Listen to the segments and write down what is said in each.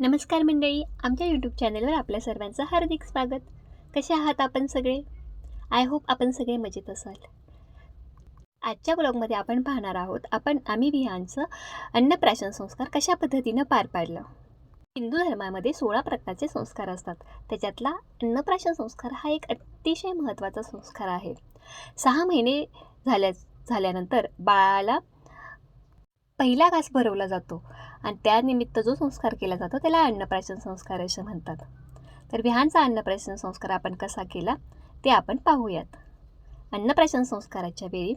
नमस्कार मंडळी आमच्या यूट्यूब चॅनलवर आपल्या सर्वांचं हार्दिक स्वागत. कसे आहात आपण सगळे? आय होप आपण सगळे मजेत असाल. आजच्या ब्लॉगमध्ये आपण पाहणार आहोत आपण आम्ही विहांचं अन्नप्राशन संस्कार कशा पद्धतीनं पार पाडलं? हिंदू धर्मामध्ये सोळा प्रकारचे संस्कार असतात. त्याच्यातला अन्नप्राशन संस्कार हा एक अतिशय महत्त्वाचा संस्कार आहे. सहा महिने झाल्या झाल्यानंतर बाळाला पहिला घास भरवला जातो आणि त्यानिमित्त जो संस्कार केला जातो त्याला अन्नप्राशन संस्कार असे म्हणतात. तर विहानचा अन्नप्राशन संस्कार आपण कसा केला ते आपण पाहूयात. अन्नप्राशन संस्काराच्या वेळी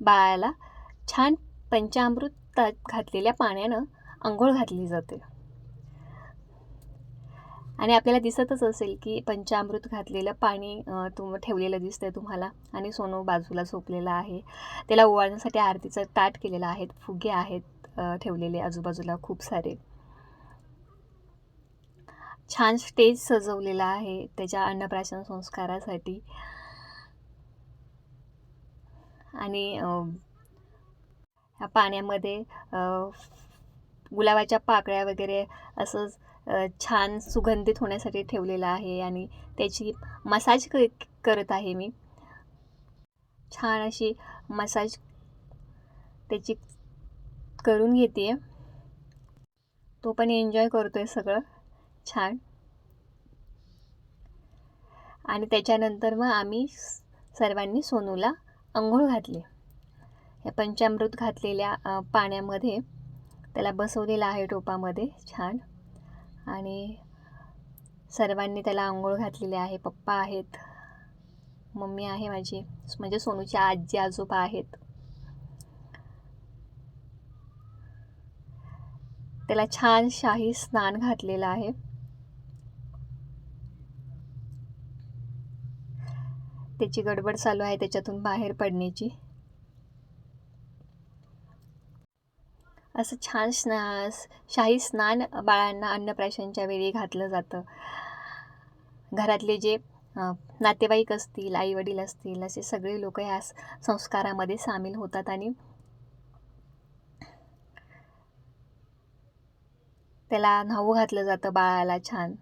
बाळाला छान पंचामृतात घातलेल्या पाण्यानं आंघोळ घातली जाते. आणि आपल्याला दिसतच असेल की पंचामृत घातलेलं पाणी तुम ठेवलेलं दिसतंय तुम्हाला आणि सोनू बाजूला झोपलेला आहे. त्याला ओवाळण्यासाठी आरतीचं ताट केलेलं आहे फुगे आहेत ठेवलेले आजूबाजूला खूप सारे. छान स्टेज सजवलेला आहे त्याच्या अन्नप्राशन संस्कारासाठी. आणि पाण्यामध्ये गुलाबाच्या पाकळ्या वगैरे असंच छान सुगंधित होण्यासाठी ठेवलेलं आहे आणि त्याची मसाज क करत आहे मी. छान अशी मसाज त्याची करून घेते. तो पण एन्जॉय करतो आहे सगळं. छान. आणि त्याच्यानंतर मग आम्ही सर्वांनी सोनूला अंघोळ घातली. या पंचामृत घातलेल्या पाण्यामध्ये. त्याला बसवलेलं आहे टोपामध्ये. छान. आणि सर्वांनी त्याला आंघोळ घातलेली आहे. पप्पा आहेत. मम्मी आहे माझी. म्हणजे सोनूची आजी आजोबा आहेत. त्याला छान शाही स्नान घातलेलं आहे. त्याची गडबड चालू आहे त्याच्यातून बाहेर पडण्याची. असं छान स्ना शाही स्नान बाळांना अन्नप्राशनच्या वेळी घातलं जातं. घरातले जे नातेवाईक असतील आई वडील असतील असे सगळे लोक ह्या संस्कारामध्ये सामील होतात आणि त्याला न्हाऊ घातलं जातं बाळाला छान.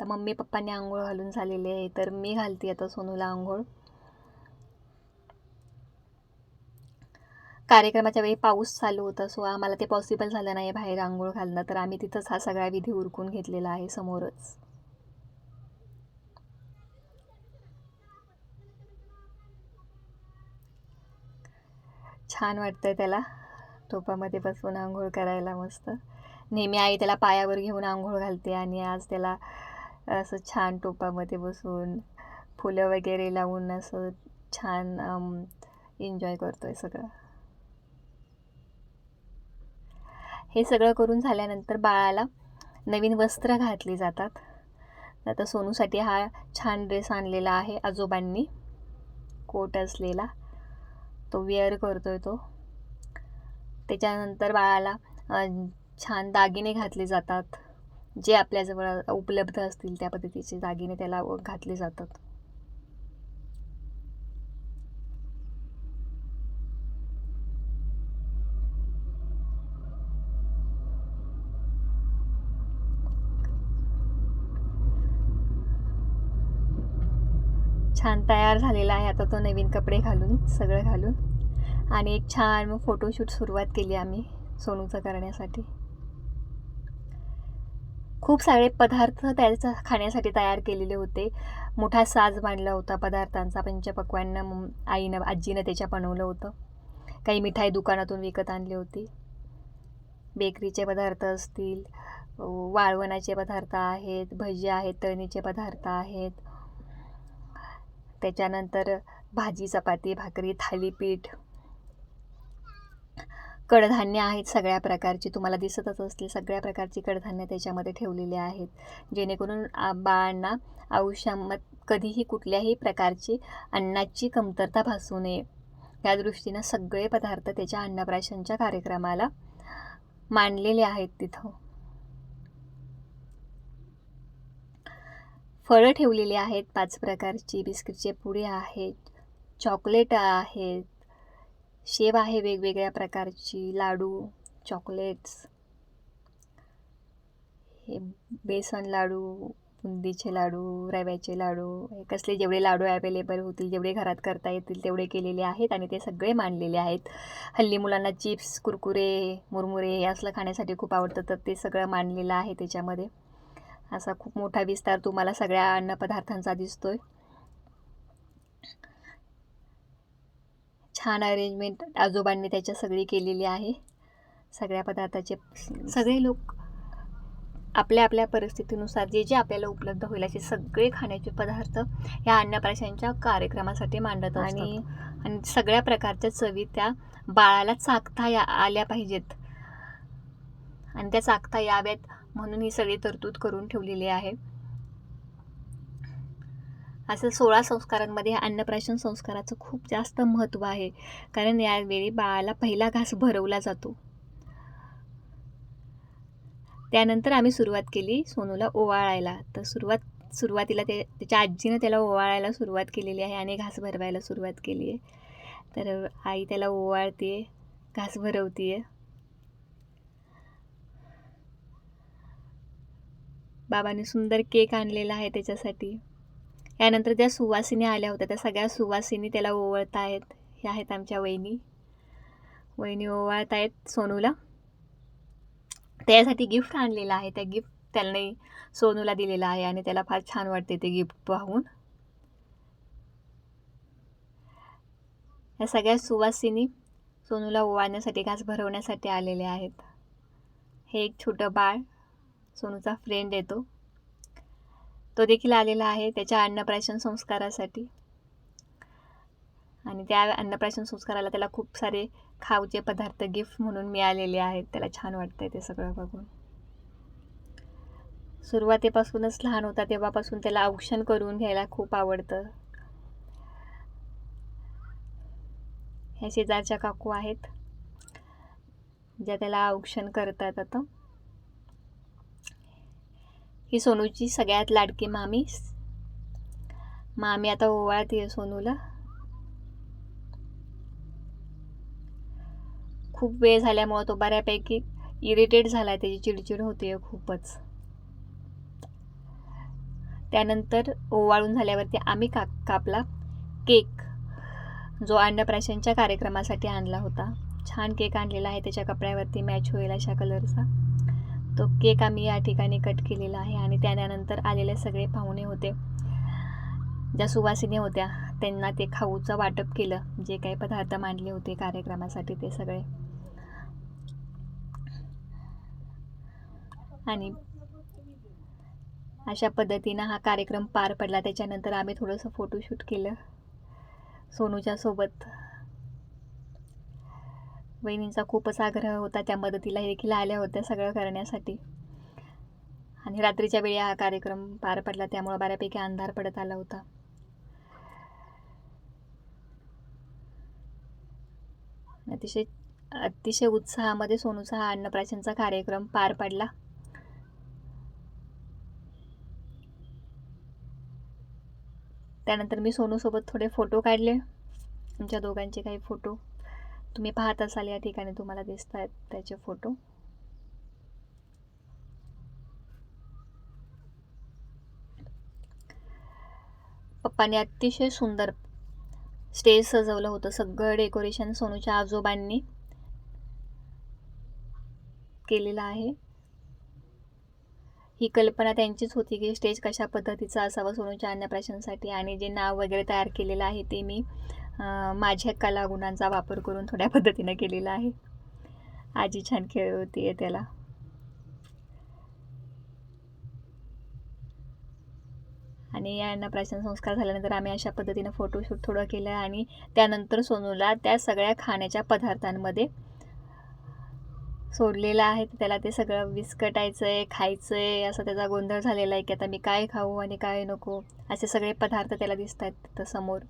तर मम्मी पप्पांनी आंघोळ घालून झालेले आहे तर मी घालते आता सोनूला आंघोळ. कार्यक्रमाच्या वेळी पाऊस चालू होता. सो आम्हाला ते पॉसिबल झालं नाही बाहेर आंघोळ घालणं. तर आम्ही तिथंच हा सगळा विधी उरकून घेतलेला आहे समोरच. छान वाटतंय त्याला. टोपामध्ये बसून आंघोळ करायला मस्त. नेहमी आई त्याला पायावर घेऊन आंघोळ घालते आणि आज त्याला असं छान टोपामध्ये बसून फुलं वगैरे लावून असं छान एन्जॉय करतोय सगळं. हे सगळं करून झाल्यानंतर बाळाला नवीन वस्त्र घातली जातात. आता सोनूसाठी हा छान ड्रेस आणलेला आहे आजोबांनी. कोट असलेला. तो वेअर आहे तो. त्याच्यानंतर बाळाला छान दागिने घातले जातात. जे आपल्याजवळ उपलब्ध असतील त्या पद्धतीचे दागिने त्याला घातले जातात. छान तयार झालेला आहे. आता तो नवीन कपडे घालून सगळं घालून. आणि एक छान मग फोटोशूट सुरुवात केली आम्ही सोनूचं करण्यासाठी. खूप सारे पदार्थ त्याचा खाण्यासाठी तयार केलेले होते. मोठा साज बांधला होता पदार्थांचा पंचपक्वान्न आईनं आजीनं त्याच्या बनवलं होतं. काही मिठाई दुकानातून विकत आणली होती. बेकरीचे पदार्थ असतील वाळवणाचे पदार्थ आहेत भजी आहेत तळणीचे पदार्थ आहेत. त्याच्यानंतर भाजी चपाती भाकरी थालीपीठ. कडधान्य आहेत सगळ्या प्रकारची तुम्हाला दिसतच असतील सगळ्या प्रकारची कडधान्य त्याच्यामध्ये ठेवलेली आहेत. जेणेकरून बाळांना आयुष्यामध्ये कधीही कुठल्याही प्रकारची अन्नाची कमतरता भासू नये. या दृष्टीनं सगळे पदार्थ त्याच्या अन्नप्राशनच्या कार्यक्रमाला मांडलेले आहेत तिथं. फळं ठेवलेली आहेत पाच प्रकारची. बिस्किटचे पुडे आहेत चॉकलेट आहेत शेव आहे वेगवेगळ्या प्रकारची लाडू चॉकलेट्स. हे बेसन लाडू बुंदीचे लाडू रव्याचे लाडू हे कसले जेवढे लाडू अवेलेबल होतील जेवढे घरात करता येतील तेवढे केलेले आहेत आणि ते सगळे मांडलेले आहेत. हल्ली मुलांना चिप्स कुरकुरे मुरमुरे हे असलं खाण्यासाठी खूप आवडतं तर ते सगळं मांडलेलं आहे त्याच्यामध्ये. असा खूप मोठा विस्तार तुम्हाला सगळ्या अन्नपदार्थांचा दिसतोय. छान अरेंजमेंट आजोबांनी त्याच्या सगळी केलेली आहे. सगळ्या पदार्थाचे सगळे लोक आपल्या आपल्या परिस्थितीनुसार जे जे आपल्याला उपलब्ध होईल असे सगळे खाण्याचे पदार्थ या अन्नप्राशांच्या कार्यक्रमासाठी मांडत आणि आणि सगळ्या प्रकारच्या चवी त्या बाळाला चाकता या आल्या पाहिजेत. आणि त्या चाकता याव्यात म्हणून ही सगळी तरतूद करून ठेवलेली आहे. असं सोळा संस्कारांमध्ये अन्नप्राशन संस्काराचं खूप जास्त महत्त्व आहे. कारण यावेळी बाळाला पहिला घास भरवला जातो. त्यानंतर आम्ही सुरुवात केली सोनूला ओवाळायला. तर सुरुवात सुरुवातीला ते त्याच्या आजीनं त्याला ओवाळायला सुरुवात केलेली आहे आणि घास भरवायला सुरुवात केली आहे. तर आई त्याला ओवाळते घास भरवते आहे बाबांनी सुंदर केक आणलेला आहे त्याच्यासाठी. यानंतर ज्या सुवासिनी आल्या होत्या त्या सगळ्या सुवासिनी त्याला ओवळत आहेत ह्या आहेत आमच्या वहिनी. वहिनी ओवाळत आहेत सोनूला त्यासाठी गिफ्ट आणलेलं आहे. त्या गिफ्ट त्याने सोनूला दिलेलं आहे आणि त्याला फार छान वाटते ते गिफ्ट पाहून. या सगळ्या सुवासिनी सोनूला ओवाळण्यासाठी घास भरवण्यासाठी आलेले आहेत. हे एक छोटं बाळ सोनूचा फ्रेंड येतो तो. देखील आलेला आहे त्याच्या अन्नप्राशन संस्कारासाठी. आणि त्या अन्नप्राशन संस्काराला त्याला खूप सारे खाऊचे पदार्थ गिफ्ट म्हणून मिळालेले आहेत. त्याला छान वाटतंय ते सगळं बघून. सुरुवातीपासूनच लहान होता तेव्हापासून त्याला औक्षण करून घ्यायला खूप आवडतं. ह्या शेजारच्या काकू आहेत. ज्या त्याला औक्षण करतात आता. ही सोनूची सगळ्यात लाडकी मामी. मामी आता ओवाळते सोनूला. खूप वेळ झाल्यामुळं तो बऱ्यापैकी इरिटेट झाला आहे त्याची चिडचिड होते खूपच. त्यानंतर ओवाळून झाल्यावरती आम्ही का कापला केक. जो अन्नप्राशनच्या कार्यक्रमासाठी आणला होता. छान केक आणलेला आहे त्याच्या कपड्यावरती मॅच होईल अशा कलरचा तो केक आम्ही या ठिकाणी कट केलेला आहे आणि त्यानंतर आलेले सगळे पाहुणे होते. ज्या सुवासिनी होत्या त्यांना ते खाऊचं वाटप केलं. जे काही पदार्थ मांडले होते कार्यक्रमासाठी ते सगळे. आणि अशा पद्धतीनं हा कार्यक्रम पार पडला. त्याच्यानंतर आम्ही थोडंसं फोटोशूट केलं. सोनूच्या सोबत वहिनींचा खूपच आग्रह होता त्या मदतीला देखील आल्या होत्या सगळं करण्यासाठी. आणि रात्रीच्या वेळी हा कार्यक्रम पार पडला त्यामुळं बऱ्यापैकी अंधार पडत आला होता. अतिशय अतिशय उत्साहामध्ये सोनूचा हा अन्नप्राशनचा कार्यक्रम पार पडला. त्यानंतर मी सोनूसोबत थोडे फोटो काढले. आमच्या दोघांचे काही फोटो. तुम्ही पाहत असाल या ठिकाणी तुम्हाला दिसत आहेत त्याचे फोटो. पप्पाने अतिशय सुंदर स्टेज सजवलं होतं सगळं डेकोरेशन सोनूच्या आजोबांनी केलेलं आहे. ही कल्पना त्यांचीच होती की स्टेज कशा पद्धतीचा असावा सोनूच्या अन्नप्राशनसाठी आणि जे नाव वगैरे तयार केलेलं आहे ते मी माझ्या कलागुणांचा वापर करून थोड्या पद्धतीनं केलेला आहे. आजी छान खेळ होती त्याला. आणि यांना प्राचीन संस्कार झाल्यानंतर आम्ही अशा पद्धतीनं फोटोशूट थोडं केलं आणि त्यानंतर सोनूला त्या सगळ्या खाण्याच्या पदार्थांमध्ये सोडलेलं आहे. त्याला ते सगळं विस्कटायचं आहे खायचं आहे असं त्याचा गोंधळ झालेला आहे की आता मी काय खाऊ आणि काय नको असे सगळे पदार्थ त्याला दिसत आहेत तिथं समोर.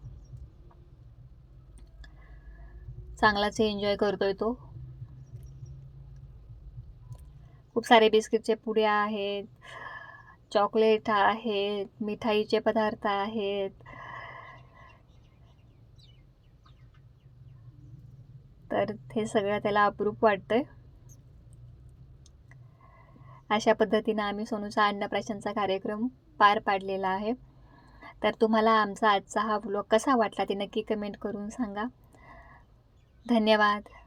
चांगलाच एन्जॉय करतोय तो. खूप सारे बिस्किटचे पुड्या आहेत चॉकलेट आहेत मिठाईचे पदार्थ आहेत. तर हे सगळं त्याला अप्रूप वाटतंय. अशा पद्धतीनं आम्ही सोनूचा अन्नप्राशनचा कार्यक्रम पार पाडलेला आहे. तर तुम्हाला आमचा आजचा हा व्लॉग कसा वाटला ते नक्की कमेंट करून सांगा. धन्यवाद.